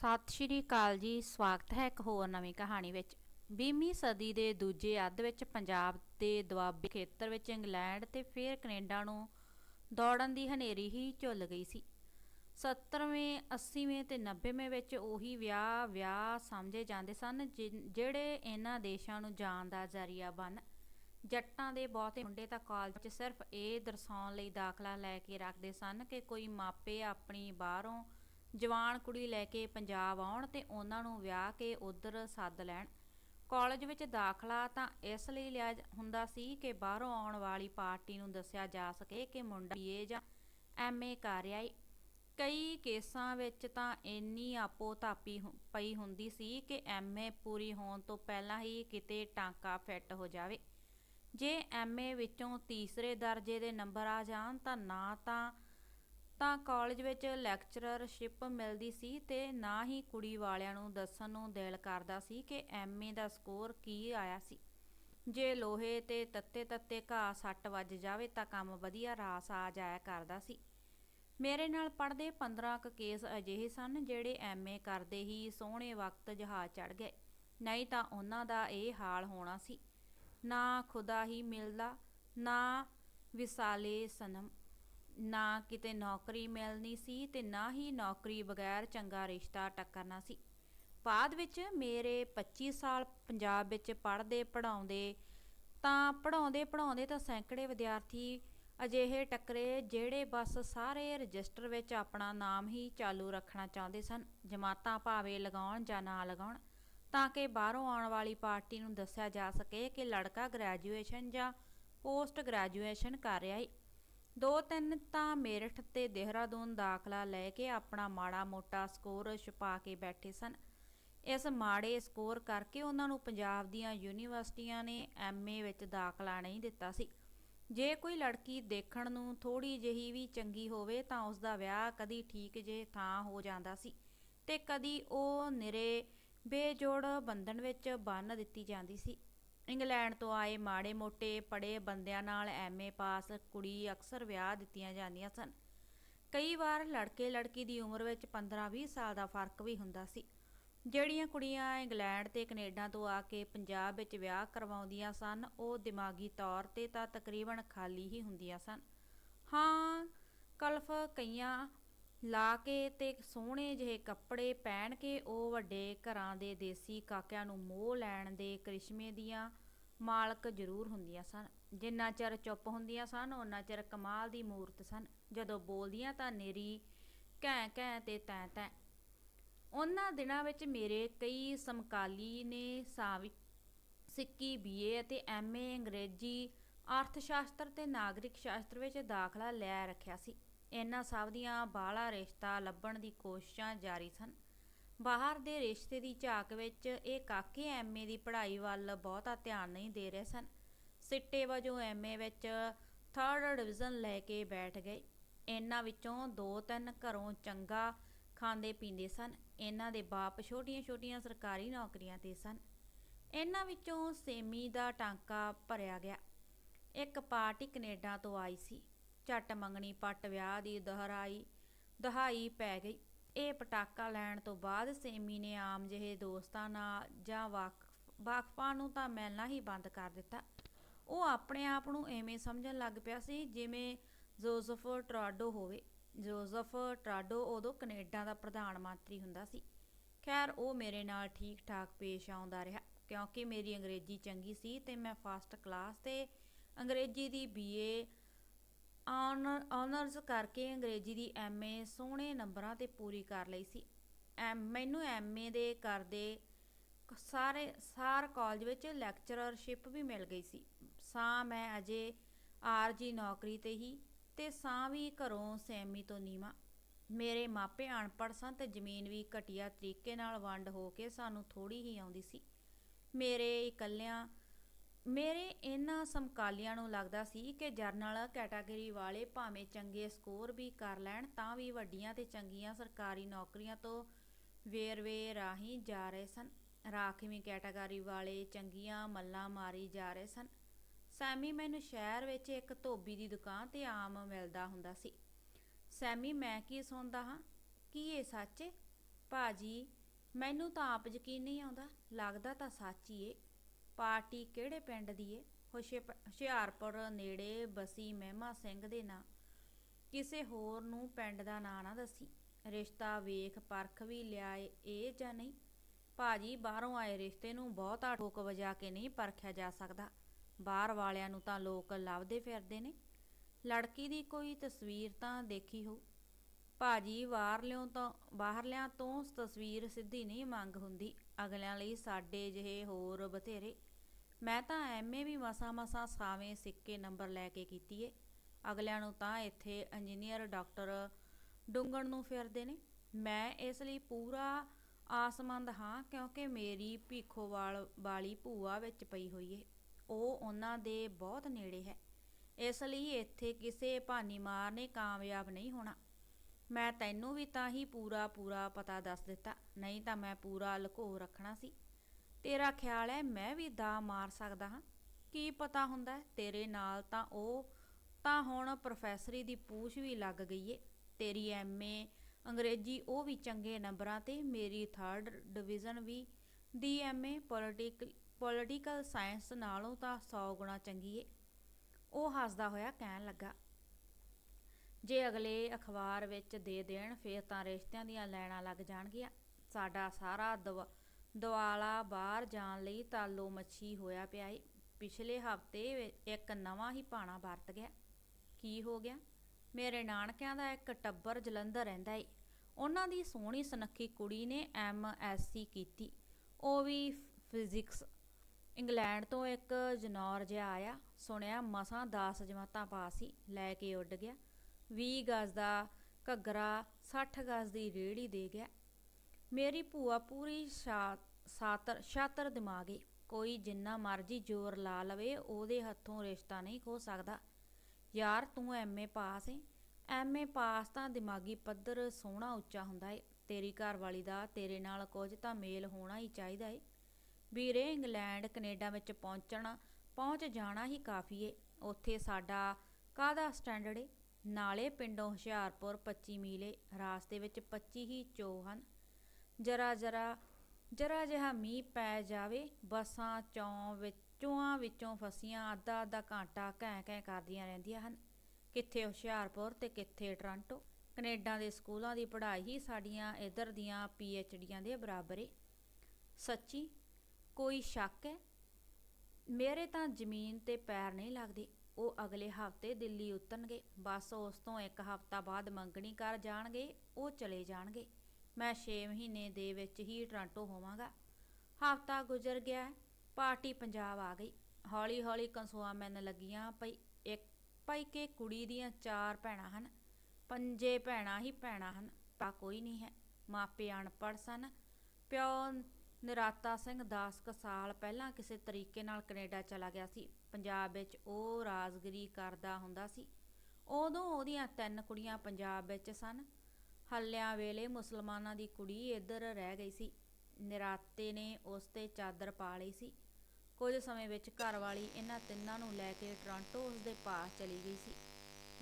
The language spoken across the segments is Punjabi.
ਸਤਿ ਸ਼੍ਰੀ ਅਕਾਲ ਜੀ, ਸਵਾਗਤ ਹੈ ਇੱਕ ਹੋਰ ਨਵੀਂ ਕਹਾਣੀ ਵਿੱਚ। 20ਵੀਂ ਸਦੀ ਦੇ ਦੂਜੇ ਅੱਧ ਵਿੱਚ ਪੰਜਾਬ ਦੇ ਦੁਆਬੇ ਖੇਤਰ ਵਿੱਚ ਇੰਗਲੈਂਡ ਤੇ ਫਿਰ ਕੈਨੇਡਾ ਨੂੰ ਦੌੜਨ ਦੀ ਹਨੇਰੀ ਹੀ ਝੁੱਲ ਗਈ ਸੀ। 70ਵੇਂ 80ਵੇਂ ਤੇ 90ਵੇਂ ਵਿੱਚ ਉਹੀ ਵਿਆਹ ਵਿਆਹ ਸਮਝੇ ਜਾਂਦੇ ਸਨ ਜਿ- ਜਿਹੜੇ ਇਹਨਾਂ ਦੇਸ਼ਾਂ ਨੂੰ ਜਾਣ ਦਾ ਜ਼ਰੀਆ ਬਣ। ਜੱਟਾਂ ਦੇ ਬਹੁਤੇ ਮੁੰਡੇ ਤਾਂ ਕਾਲਜ 'ਚ ਸਿਰਫ ਇਹ ਦਰਸਾਉਣ ਲਈ ਦਾਖਲਾ ਲੈ ਕੇ ਰੱਖਦੇ ਸਨ ਕਿ ਕੋਈ ਮਾਪੇ ਆਪਣੀ ਬਾਹਰੋਂ ਜਵਾਨ ਕੁੜੀ ਲੈ ਕੇ ਪੰਜਾਬ ਆਉਣ ਤੇ ਉਹਨਾਂ ਨੂੰ ਵਿਆਹ ਕੇ ਉਧਰ ਸੱਦ ਲੈਣ। ਕਾਲਜ ਵਿੱਚ ਦਾਖਲਾ ਤਾਂ ਇਸ ਲਈ ਲਿਆ ਹੁੰਦਾ ਸੀ ਕਿ ਬਾਹਰੋਂ ਆਉਣ ਵਾਲੀ ਪਾਰਟੀ ਨੂੰ ਦੱਸਿਆ ਜਾ ਸਕੇ ਕਿ ਮੁੰਡਾ ਬੀਏ ਜਾਂ ਐਮਏ ਕਰ ਰਿਹਾ ਏ। ਕਈ ਕੇਸਾਂ ਵਿੱਚ ਤਾਂ ਇੰਨੀ ਆਪੋ ਧਾਪੀ ਹੁ- ਪਈ ਹੁੰਦੀ ਸੀ ਕਿ ਐਮਏ ਪੂਰੀ ਹੋਣ ਤੋਂ ਪਹਿਲਾਂ ਹੀ ਕਿਤੇ ਟਾਂਕਾ ਫਿੱਟ ਹੋ ਜਾਵੇ। ਜੇ ਐਮਏ ਵਿੱਚੋਂ ਤੀਸਰੇ ਦਰਜੇ ਦੇ ਨੰਬਰ ਆ ਜਾਣ ਤਾਂ ਨਾ ਤਾਂ ਤਾਂ ਕਾਲਜ ਵਿੱਚ ਲੈਕਚਰਰਸ਼ਿਪ ਮਿਲਦੀ ਸੀ ਤੇ ਨਾ ਹੀ ਕੁੜੀ ਵਾਲਿਆਂ ਨੂੰ ਦੱਸਣ ਨੂੰ ਦਿਲ ਕਰਦਾ ਸੀ ਕਿ ਐਮਏ ਦਾ ਸਕੋਰ ਕੀ ਆਇਆ ਸੀ। ਜੇ ਲੋਹੇ ਤੇ ਤੱਤੇ ਤੱਤੇ ਘਾਹ ਸੱਟ ਵੱਜ ਜਾਵੇ ਤਾਂ ਕੰਮ ਵਧੀਆ ਰਾਸ ਆ ਜਾਇਆ ਕਰਦਾ ਸੀ। ਮੇਰੇ ਨਾਲ ਪੜਦੇ 15 ਕੁ ਕੇਸ ਅਜਿਹੇ ਸਨ ਜਿਹੜੇ ਐਮਏ ਕਰਦੇ ਹੀ ਸੋਹਣੇ ਵਕਤ ਜਹਾਜ਼ ਚੜ ਗਏ। ਨਹੀਂ ਤਾਂ ਉਹਨਾਂ ਦਾ ਇਹ ਹਾਲ ਹੋਣਾ ਸੀ। ਨਾ ਖੁਦਾ ਹੀ ਮਿਲਦਾ, ਨਾ ਵਿਸਾਲੇ ਸਨਮ। ਨਾ ਕਿਤੇ ਨੌਕਰੀ ਮਿਲਣੀ ਸੀ ਤੇ ਨਾ ਹੀ ਨੌਕਰੀ ਬਗੈਰ ਚੰਗਾ ਰਿਸ਼ਤਾ ਟੱਕਰਨਾ ਸੀ। ਬਾਅਦ ਵਿੱਚ ਮੇਰੇ 25 ਸਾਲ ਪੰਜਾਬ ਵਿੱਚ ਪੜ੍ਹਦੇ ਪੜਾਉਂਦੇ ਤਾਂ ਪੜਾਉਂਦੇ ਪੜਾਉਂਦੇ ਤਾਂ ਸੈਂਕੜੇ ਵਿਦਿਆਰਥੀ ਅਜਿਹੇ ਟੱਕਰੇ ਜਿਹੜੇ ਬਸ ਸਾਰੇ ਰਜਿਸਟਰ ਵਿੱਚ ਆਪਣਾ ਨਾਮ ਹੀ ਚਾਲੂ ਰੱਖਣਾ ਚਾਹੁੰਦੇ ਸਨ, ਜਮਾਤਾਂ ਭਾਵੇਂ ਲਗਾਉਣ ਜਾਂ ਨਾ ਲਗਾਉਣ, ਤਾਂ ਕਿ ਬਾਹਰੋਂ ਆਉਣ ਵਾਲੀ ਪਾਰਟੀ ਨੂੰ ਦੱਸਿਆ ਜਾ ਸਕੇ ਕਿ ਲੜਕਾ ਗ੍ਰੈਜੂਏਸ਼ਨ ਜਾਂ ਪੋਸਟ ਗ੍ਰੈਜੂਏਸ਼ਨ ਕਰ ਰਿਹਾ ਹੈ ਦੋ ਤਿੰਨ ਤਾਂ ਮੇਰਠ ਤੇ ਦੇਹਰਾਦੂਨ ਦਾਖਲਾ ਲੈ ਕੇ ਆਪਣਾ ਮਾੜਾ ਮੋਟਾ ਸਕੋਰ ਛੁਪਾ ਕੇ ਬੈਠੇ ਸਨ। ਇਸ ਮਾੜੇ ਸਕੋਰ ਕਰਕੇ ਉਹਨਾਂ ਨੂੰ ਪੰਜਾਬ ਦੀਆਂ ਯੂਨੀਵਰਸਿਟੀਆਂ ਨੇ ਐਮਏ ਵਿੱਚ ਦਾਖਲਾ ਨਹੀਂ ਦਿੱਤਾ ਸੀ। ਜੇ ਕੋਈ ਲੜਕੀ ਦੇਖਣ ਨੂੰ ਥੋੜੀ ਜਿਹੀ ਵੀ ਚੰਗੀ ਹੋਵੇ ਤਾਂ ਉਸ ਦਾ ਵਿਆਹ ਕਦੀ ਠੀਕ ਜੇ ਥਾਂ ਹੋ ਜਾਂਦਾ ਸੀ ਤੇ ਕਦੀ ਉਹ ਨਿਰੇ ਬੇਜੋੜ ਬੰਧਨ ਵਿੱਚ ਬੰਨ ਦਿੱਤੀ ਜਾਂਦੀ ਸੀ। ਇੰਗਲੈਂਡ ਤੋਂ ਆਏ ਮਾੜੇ ਮੋਟੇ ਪੜੇ ਬੰਦਿਆਂ ਨਾਲ ਐਮਏ ਪਾਸ ਕੁੜੀ ਅਕਸਰ ਵਿਆਹ ਦਿੱਤੀਆਂ ਜਾਂਦੀਆਂ ਸਨ। ਕਈ ਵਾਰ ਲੜਕੇ ਲੜਕੀ ਦੀ ਉਮਰ ਵਿੱਚ 15-20 ਸਾਲ ਦਾ ਫ਼ਰਕ ਵੀ ਹੁੰਦਾ ਸੀ। ਜਿਹੜੀਆਂ ਕੁੜੀਆਂ ਇੰਗਲੈਂਡ ਤੇ ਕੈਨੇਡਾ ਤੋਂ ਆ ਕੇ ਪੰਜਾਬ ਵਿੱਚ ਵਿਆਹ ਕਰਵਾਉਂਦੀਆਂ ਸਨ, ਉਹ ਦਿਮਾਗੀ ਤੌਰ ਤੇ ਤਾਂ ਤਕਰੀਬਨ ਖਾਲੀ ਹੀ ਹੁੰਦੀਆਂ ਸਨ। ਹਾਂ, ਕਲਫ ਕਈਆਂ ਲਾ ਕੇ ਤੇ ਸੋਹਣੇ ਜਿਹੇ ਕੱਪੜੇ ਪਹਿਨ ਕੇ ਉਹ ਵੱਡੇ ਘਰਾਂ ਦੇ ਦੇਸੀ ਕਾਕਿਆਂ ਨੂੰ ਮੋਹ ਲੈਣ ਦੇ ਕਰਿਸ਼ਮੇ ਦੀਆਂ ਮਾਲਕ ਜ਼ਰੂਰ ਹੁੰਦੀਆਂ ਸਨ। ਜਿੰਨਾ ਚਿਰ ਚੁੱਪ ਹੁੰਦੀਆਂ ਸਨ ਉਹਨਾਂ ਚਿਰ ਕਮਾਲ ਦੀ ਮੂਰਤ ਸਨ। ਜਦੋਂ ਬੋਲਦੀਆਂ ਤਾਂ ਨੇਰੀ ਘੈਂ ਘੈਂ ਤੇ ਤੈਂ ਤੈਂ। ਉਹਨਾਂ ਦਿਨਾਂ ਵਿੱਚ ਮੇਰੇ ਕਈ ਸਮਕਾਲੀ ਨੇ ਸਾਵੀ, ਸਿੱਕੀ, ਬੀਏ ਅਤੇ ਐਮਏ ਅੰਗਰੇਜ਼ੀ ਅਰਥ ਸ਼ਾਸਤਰ ਤੇ ਨਾਗਰਿਕ ਸ਼ਾਸਤਰ ਵਿੱਚ ਦਾਖਲਾ ਲੈ ਰੱਖਿਆ ਸੀ। ਇਹਨਾਂ ਸਭ ਦੀਆਂ ਬਾਹਲਾ ਰਿਸ਼ਤਾ ਲੱਭਣ ਦੀ ਕੋਸ਼ਿਸ਼ਾਂ ਜਾਰੀ ਸਨ। ਬਾਹਰ ਦੇ ਰਿਸ਼ਤੇ ਦੀ ਝਾਕ ਵਿੱਚ ਇਹ ਕਾਕੇ ਐਮਏ ਦੀ ਪੜ੍ਹਾਈ ਵੱਲ ਬਹੁਤਾ ਧਿਆਨ ਨਹੀਂ ਦੇ ਰਹੇ ਸਨ। ਸਿੱਟੇ ਵਜੋਂ ਐਮਏ ਵਿੱਚ ਥਰਡ ਡਿਵੀਜ਼ਨ ਲੈ ਕੇ ਬੈਠ ਗਏ। ਇਹਨਾਂ ਵਿੱਚੋਂ ਦੋ ਤਿੰਨ ਘਰੋਂ ਚੰਗਾ ਖਾਂਦੇ ਪੀਂਦੇ ਸਨ। ਇਹਨਾਂ ਦੇ ਬਾਪ ਛੋਟੀਆਂ-ਛੋਟੀਆਂ ਸਰਕਾਰੀ ਨੌਕਰੀਆਂ ਤੇ ਸਨ। ਇਹਨਾਂ ਵਿੱਚੋਂ ਸੇਮੀ ਦਾ ਟਾਂਕਾ ਭਰਿਆ ਗਿਆ। ਇੱਕ ਪਾਰਟੀ ਕੈਨੇਡਾ ਤੋਂ ਆਈ ਸੀ। ਝੱਟ ਮੰਗਣੀ, ਪੱਟ ਵਿਆਹ ਦੀ ਦਹਰਾਈ, ਦਹਾਈ ਪੈ ਗਈ। ਇਹ ਪਟਾਕਾ ਲੈਣ ਤੋਂ ਬਾਅਦ ਸੇਮੀ ਨੇ ਆਮ ਜਿਹੇ ਦੋਸਤਾਂ ਨਾਲ ਜਾਂ ਵਾਕਫ- ਵਾਕਫਾਂ ਨੂੰ ਤਾਂ ਮਿਲਣਾ ਹੀ ਬੰਦ ਕਰ ਦਿੱਤਾ। ਉਹ ਆਪਣੇ ਆਪ ਨੂੰ ਐਵੇਂ ਸਮਝਣ ਲੱਗ ਪਿਆ ਸੀ ਜਿਵੇਂ ਜੋਜ਼ਫ ਟਰਾਡੋ ਹੋਵੇ। ਜੋਜ਼ਫ ਟਰਾਡੋ ਉਦੋਂ ਕੈਨੇਡਾ ਦਾ ਪ੍ਰਧਾਨ ਮੰਤਰੀ ਹੁੰਦਾ ਸੀ। ਖੈਰ, ਉਹ ਮੇਰੇ ਨਾਲ ਠੀਕ ਠਾਕ ਪੇਸ਼ ਆਉਂਦਾ ਰਿਹਾ ਕਿਉਂਕਿ ਮੇਰੀ ਅੰਗਰੇਜ਼ੀ ਚੰਗੀ ਸੀ ਤੇ ਮੈਂ ਫਸਟ ਕਲਾਸ ਤੇ ਅੰਗਰੇਜ਼ੀ ਦੀ ਬੀਏ ਆਨਰ ਆਨਰਸ ਕਰਕੇ ਅੰਗਰੇਜ਼ੀ ਦੀ ਐਮਏ ਸੋਹਣੇ ਨੰਬਰਾਂ ਤੇ ਪੂਰੀ ਕਰ ਲਈ ਸੀ। ਐਮ ਮੈਨੂੰ ਐਮਏ ਦੇ ਕਰਦੇ ਕ- ਸਾਰੇ, ਸਾਰ ਕਾਲਜ ਵਿੱਚ ਲੈਕਚਰਰਸ਼ਿਪ ਵੀ ਮਿਲ ਗਈ ਸੀ। ਸਾਂ ਮੈਂ ਅਜੇ ਆਰਜੀ ਨੌਕਰੀ ਤੇ ਹੀ ਤੇ ਸਾਂ ਵੀ ਘਰੋਂ ਸੈਮੀ ਤੋਂ ਨੀਵਾਂ। ਮੇਰੇ ਮਾਪੇ ਅਨਪੜ੍ਹ ਸਨ ਤੇ ਜ਼ਮੀਨ ਵੀ ਘਟੀਆ ਤਰੀਕੇ ਨਾਲ ਵੰਡ ਹੋ ਕੇ ਸਾਨੂੰ ਥੋੜੀ ਹੀ ਆਉਂਦੀ ਸੀ। ਮੇਰੇ ਇਕੱਲਿਆਂ ਮੇਰੇ ਇਹਨਾਂ ਸਮਕਾਲੀਆਂ ਨੂੰ ਲੱਗਦਾ ਸੀ ਕਿ ਜਰਨਲ ਕੈਟਾਗਰੀ ਵਾਲੇ ਭਾਵੇਂ ਚੰਗੇ ਸਕੋਰ ਵੀ ਕਰ ਲੈਣ, ਤਾਂ ਵੀ ਵੱਡੀਆਂ ਤੇ ਚੰਗੀਆਂ ਸਰਕਾਰੀ ਨੌਕਰੀਆਂ ਤੋਂ ਵੇਰਵੇ ਰਾਹੀਂ ਜਾ ਰਹੇ ਸਨ। ਰਾਖਵੀਂ ਕੈਟਾਗਰੀ ਵਾਲੇ ਚੰਗੀਆਂ ਮੱਲਾਂ ਮਾਰੀ ਜਾ ਰਹੇ ਸਨ। ਸੈਮੀ ਮੈਨੂੰ ਸ਼ਹਿਰ ਵਿੱਚ ਇੱਕ ਧੋਬੀ ਦੀ ਦੁਕਾਨ ਤੇ ਆਮ ਮਿਲਦਾ ਹੁੰਦਾ ਸੀ। ਸੈਮੀ, ਮੈਂ ਕੀ ਸੁਣਦਾ ਹਾਂ? ਕੀ ਇਹ ਸੱਚ ਭਾਜੀ ਮੈਨੂੰ ਤਾਂ ਆਪ ਯਕੀਨ ਨਹੀਂ ਆਉਂਦਾ। ਲੱਗਦਾ ਤਾਂ ਸੱਚ ਹੀ ਏ। ਪਾਰਟੀ ਕਿਹੜੇ ਪਿੰਡ ਦੀ ਏ? ਹੁਸ਼ਿਆਪ- ਹੁਸ਼ਿਆਰਪੁਰ, ਨੇੜੇ ਬਸੀ ਮਹਿਮਾ ਸਿੰਘ ਦੇ ਨਾਂ। ਕਿਸੇ ਹੋਰ ਨੂੰ ਪਿੰਡ ਦਾ ਨਾਂ ਨਾ ਦੱਸੀ। ਰਿਸ਼ਤਾ ਵੇਖ ਪਰਖ ਵੀ ਲਿਆਏ ਇਹ ਜਾਂ ਨਹੀਂ? ਭਾਜੀ, ਬਾਹਰੋਂ ਆਏ ਰਿਸ਼ਤੇ ਨੂੰ ਬਹੁਤਾ ਠੋਕ ਵਜਾ ਕੇ ਨਹੀਂ ਪਰਖਿਆ ਜਾ ਸਕਦਾ। ਬਾਹਰ ਵਾਲਿਆਂ ਨੂੰ ਤਾਂ ਲੋਕ ਲੱਭਦੇ ਫਿਰਦੇ ਨੇ। ਲੜਕੀ ਦੀ ਕੋਈ ਤਸਵੀਰ ਤਾਂ ਦੇਖੀ ਹੋ? ਭਾਜੀ ਬਾਹਰਲਿਆਂ ਤੋਂ ਬਾਹਰਲਿਆਂ ਤੋਂ ਤਸਵੀਰ ਸਿੱਧੀ ਨਹੀਂ ਮੰਗ ਹੁੰਦੀ। ਅਗਲਿਆਂ ਲਈ ਸਾਡੇ ਜਿਹੇ ਹੋਰ ਬਥੇਰੇ। ਮੈਂ ਤਾਂ ਐਮਏ ਵੀ ਮਸਾ ਮਸਾ ਸਾਵੇਂ ਸਿੱਕੇ ਨੰਬਰ ਲੈ ਕੇ ਕੀਤੀ ਏ। ਅਗਲਿਆਂ ਨੂੰ ਤਾਂ ਇੱਥੇ ਇੰਜੀਨੀਅਰ ਡਾਕਟਰ ਡੁੰਗਣ ਨੂੰ ਫਿਰਦੇ ਨੇ। ਮੈਂ ਇਸ ਲਈ ਪੂਰਾ ਆਸਮੰਦ ਹਾਂ ਕਿਉਂਕਿ ਮੇਰੀ ਭੀਖੋਵਾਲ ਵਾਲੀ ਭੂਆ ਵਿੱਚ ਪਈ ਹੋਈ ਏ। ਉਹ ਉਹਨਾਂ ਦੇ ਬਹੁਤ ਨੇੜੇ ਹੈ। ਇਸ ਲਈ ਇੱਥੇ ਕਿਸੇ ਭਾਨੀ ਮਾਰ ਨੇ ਕਾਮਯਾਬ ਨਹੀਂ ਹੋਣਾ। ਮੈਂ ਤੈਨੂੰ ਵੀ ਤਾਂ ਹੀ ਪੂਰਾ ਪੂਰਾ ਪਤਾ ਦੱਸ ਦਿੱਤਾ। ਨਹੀਂ ਤਾਂ ਮੈਂ ਪੂਰਾ ਲੁਕੋ ਰੱਖਣਾ ਸੀ। ਤੇਰਾ ਖਿਆਲ ਹੈ ਮੈਂ ਵੀ ਦਾ ਮਾਰ ਸਕਦਾ ਹਾਂ? ਕੀ ਪਤਾ ਹੁੰਦਾ ਤੇਰੇ ਨਾਲ ਤਾਂ ਉਹ, ਤਾਂ ਹੁਣ ਪ੍ਰੋਫੈਸਰੀ ਦੀ ਪੂਛ ਵੀ ਲੱਗ ਗਈ ਏ। ਤੇਰੀ ਐਮਏ ਅੰਗਰੇਜ਼ੀ ਉਹ ਵੀ ਚੰਗੇ ਨੰਬਰਾਂ ਤੇ, ਮੇਰੀ ਥਰਡ ਡਿਵੀਜ਼ਨ ਵੀ। ਦੀ ਐਮਏ ਪੋਲੀਟੀਕਲ ਪੋਲੀਟੀਕਲ ਸਾਇੰਸ ਨਾਲੋਂ ਤਾਂ 100 ਗੁਣਾ ਚੰਗੀ ਏ। ਉਹ ਹੱਸਦਾ ਹੋਇਆ ਕਹਿਣ ਲੱਗਾ, ਜੇ ਅਗਲੇ ਅਖਬਾਰ ਵਿੱਚ ਦੇ ਦੇਣ, ਫੇਰ ਤਾਂ ਰਿਸ਼ਤਿਆਂ ਦੀਆਂ ਲੈਣਾ ਲੱਗ ਜਾਣਗੀਆਂ। ਸਾਡਾ ਸਾਰਾ ਦੁਆਲਾ ਬਾਹਰ ਜਾਣ ਲਈ ਤਾਲੋ ਮੱਛੀ ਹੋਇਆ ਪਿਆ ਏ। ਪਿਛਲੇ ਹਫ਼ਤੇ ਇੱਕ ਨਵਾਂ ਹੀ ਪਾਣਾ ਵਰਤ ਗਿਆ। ਕੀ ਹੋ ਗਿਆ? ਮੇਰੇ ਨਾਨਕਿਆਂ ਦਾ ਇੱਕ ਟੱਬਰ ਜਲੰਧਰ ਰਹਿੰਦਾ ਏ। ਉਹਨਾਂ ਦੀ ਸੋਹਣੀ ਸੁਨੱਖੀ ਕੁੜੀ ਨੇ ਐਮਐਸਸੀ ਕੀਤੀ। ਉਹ ਵੀ ਫਿਜ਼ਿਕਸ। ਇੰਗਲੈਂਡ ਤੋਂ ਇੱਕ ਜਨੌਰ ਜਿਹਾ ਆਇਆ। ਸੁਣਿਆ ਮਸਾਂ 10 ਜਮਾਤਾਂ ਪਾਸ ਸੀ ਲੈ ਕੇ ਉੱਡ ਗਿਆ। 20 ਗਜ਼ ਦਾ ਘੱਗਰਾ 60 ਗਜ਼ ਦੀ ਰੇੜੀ ਦੇ ਗਿਆ। ਮੇਰੀ ਭੂਆ ਪੂਰੀ ਸਾਤਰ ਸਾਤਰ ਦਿਮਾਗ। ਏ ਕੋਈ ਜਿੰਨਾ ਮਰਜ਼ੀ ਜ਼ੋਰ ਲਾ ਲਵੇ, ਉਹਦੇ ਹੱਥੋਂ ਰਿਸ਼ਤਾ ਨਹੀਂ ਖੋ ਸਕਦਾ। ਯਾਰ, ਤੂੰ ਐਮਏ ਪਾਸ ਏ। ਐਮਏ ਪਾਸ ਤਾਂ ਦਿਮਾਗੀ ਪੱਧਰ ਸੋਹਣਾ ਉੱਚਾ ਹੁੰਦਾ ਏ। ਤੇਰੀ ਘਰਵਾਲੀ ਦਾ ਤੇਰੇ ਨਾਲ ਕੁਝ ਤਾਂ ਮੇਲ ਹੋਣਾ ਹੀ ਚਾਹੀਦਾ ਏ। ਵੀਰੇ, ਇੰਗਲੈਂਡ, ਕੈਨੇਡਾ ਵਿੱਚ ਪਹੁੰਚਣਾ, ਪਹੁੰਚ ਜਾਣਾ ਹੀ ਕਾਫੀ ਏ। ਉੱਥੇ ਸਾਡਾ ਕਾਹਦਾ ਸਟੈਂਡਰਡ ਏ? ਨਾਲੇ ਪਿੰਡੋਂ ਹੁਸ਼ਿਆਰਪੁਰ 25 ਮੀਲੇ ਰਾਸਤੇ ਵਿੱਚ 25 ਹੀ ਚੋ ਹਨ। ਜਰਾ ਜਰਾ ਜਰਾ ਜਿਹਾ ਮੀਂਹ ਪੈ ਜਾਵੇ, ਬੱਸਾਂ ਚੌਂ ਵਿੱਚੋਂ ਵਿੱਚੋਂ ਫਸੀਆਂ ਅੱਧਾ ਅੱਧਾ ਘੰਟਾ ਘੈਂ ਘੈਂ ਕਰਦੀਆਂ ਰਹਿੰਦੀਆਂ ਹਨ। ਕਿੱਥੇ ਹੁਸ਼ਿਆਰਪੁਰ ਤੇ ਕਿੱਥੇ ਟੋਰਾਂਟੋ। ਕੈਨੇਡਾ ਦੇ ਸਕੂਲਾਂ ਦੀ ਪੜ੍ਹਾਈ ਹੀ ਸਾਡੀਆਂ ਇਧਰ ਦੀਆਂ ਡੀਆਂ ਦੇ ਬਰਾਬਰ ਏ। ਸੱਚੀ, ਕੋਈ ਸ਼ੱਕ ਹੈ? ਮੇਰੇ ਤਾਂ ਜ਼ਮੀਨ ਤੇ ਪੈਰ ਨਹੀਂ ਲੱਗਦੇ। ਉਹ ਅਗਲੇ ਹਫ਼ਤੇ ਦਿੱਲੀ ਉਤਰਨਗੇ। ਬਸ ਉਸ ਤੋਂ ਇੱਕ ਹਫਤਾ ਬਾਅਦ ਮੰਗਣੀ ਕਰ ਜਾਣਗੇ, ਉਹ ਚਲੇ ਜਾਣਗੇ। ਮੈਂ 6 ਮਹੀਨੇ ਦੇ ਵਿੱਚ ਹੀ ਟੋਰਾਂਟੋ ਹੋਵਾਂਗਾ। ਹਫਤਾ ਗੁਜ਼ਰ ਗਿਆ, ਪਾਰਟੀ ਪੰਜਾਬ ਆ ਗਈ। ਹੌਲੀ ਹੌਲੀ ਕੰਸੂਆ ਮੈਨ ਲੱਗੀਆਂ ਪਈ ਇੱਕ, ਭਾਈ ਕੇ ਕੁੜੀ ਦੀਆਂ ਚਾਰ ਭੈਣਾਂ ਹਨ। ਪੰਜੇ ਭੈਣਾਂ ਹੀ ਭੈਣਾਂ ਹਨ ਪਾ ਕੋਈ ਨਹੀਂ ਹੈ। ਮਾਪੇ ਅਨਪੜ੍ਹ ਸਨ। ਪਿਓ ਨਰਾਤਾ ਸਿੰਘ 10 ਕੁ ਸਾਲ ਪਹਿਲਾਂ ਕਿਸੇ ਤਰੀਕੇ ਨਾਲ ਕੈਨੇਡਾ ਚਲਾ ਗਿਆ ਸੀ। ਪੰਜਾਬ ਵਿੱਚ ਉਹ ਰਾਜ਼ਗਰੀ ਕਰਦਾ ਹੁੰਦਾ ਸੀ। ਉਦੋਂ ਉਹਦੀਆਂ ਤਿੰਨ ਕੁੜੀਆਂ ਪੰਜਾਬ ਵਿੱਚ ਸਨ। ਹੱਲਿਆਂ ਵੇਲੇ ਮੁਸਲਮਾਨਾਂ ਦੀ ਕੁੜੀ ਇੱਧਰ ਰਹਿ ਗਈ ਸੀ। ਨਰਾਤੇ ਨੇ ਉਸ ਤੇ ਚਾਦਰ ਪਾ ਲਈ ਸੀ। ਕੁਝ ਸਮੇਂ ਵਿੱਚ ਘਰ ਵਾਲੀ ਇਹਨਾਂ ਤਿੰਨਾਂ ਨੂੰ ਲੈ ਕੇ ਟੋਰਾਂਟੋ ਉਸ ਦੇ ਪਾਸ ਚਲੀ ਗਈ ਸੀ।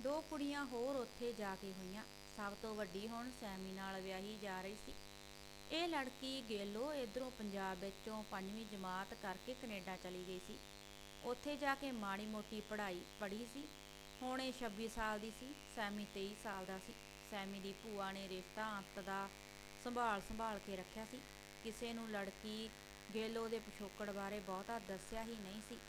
ਦੋ ਕੁੜੀਆਂ ਹੋਰ ਉੱਥੇ ਜਾ ਕੇ ਹੋਈਆਂ। ਸਭ ਤੋਂ ਵੱਡੀ ਹੁਣ ਸੈਮੀ ਨਾਲ ਵਿਆਹੀ ਜਾ ਰਹੀ ਸੀ। ਇਹ ਲੜਕੀ ਗੇਲੋ ਇਧਰੋਂ ਪੰਜਾਬ ਵਿੱਚੋਂ ਪੰਜਵੀਂ ਜਮਾਤ ਕਰਕੇ ਕੈਨੇਡਾ ਚਲੀ ਗਈ ਸੀ। ਉੱਥੇ ਜਾ ਕੇ ਮਾੜੀ ਮੋਟੀ ਪੜ੍ਹਾਈ ਪੜ੍ਹੀ ਸੀ। ਹੁਣ ਇਹ 26 ਸਾਲ ਦੀ ਸੀ, ਸੈਮੀ 23 ਸਾਲ ਦਾ ਸੀ। ਸੈਮੀ ਦੀ ਭੂਆ ਨੇ ਰਿਸ਼ਤਾ ਅੰਤ ਦਾ ਸੰਭਾਲ ਸੰਭਾਲ ਕੇ ਰੱਖਿਆ ਸੀ। ਕਿਸੇ ਨੂੰ ਲੜਕੀ ਗੇਲੋ ਦੇ ਪਿਛੋਕੜ ਬਾਰੇ ਬਹੁਤਾ ਦੱਸਿਆ ਹੀ ਨਹੀਂ ਸੀ।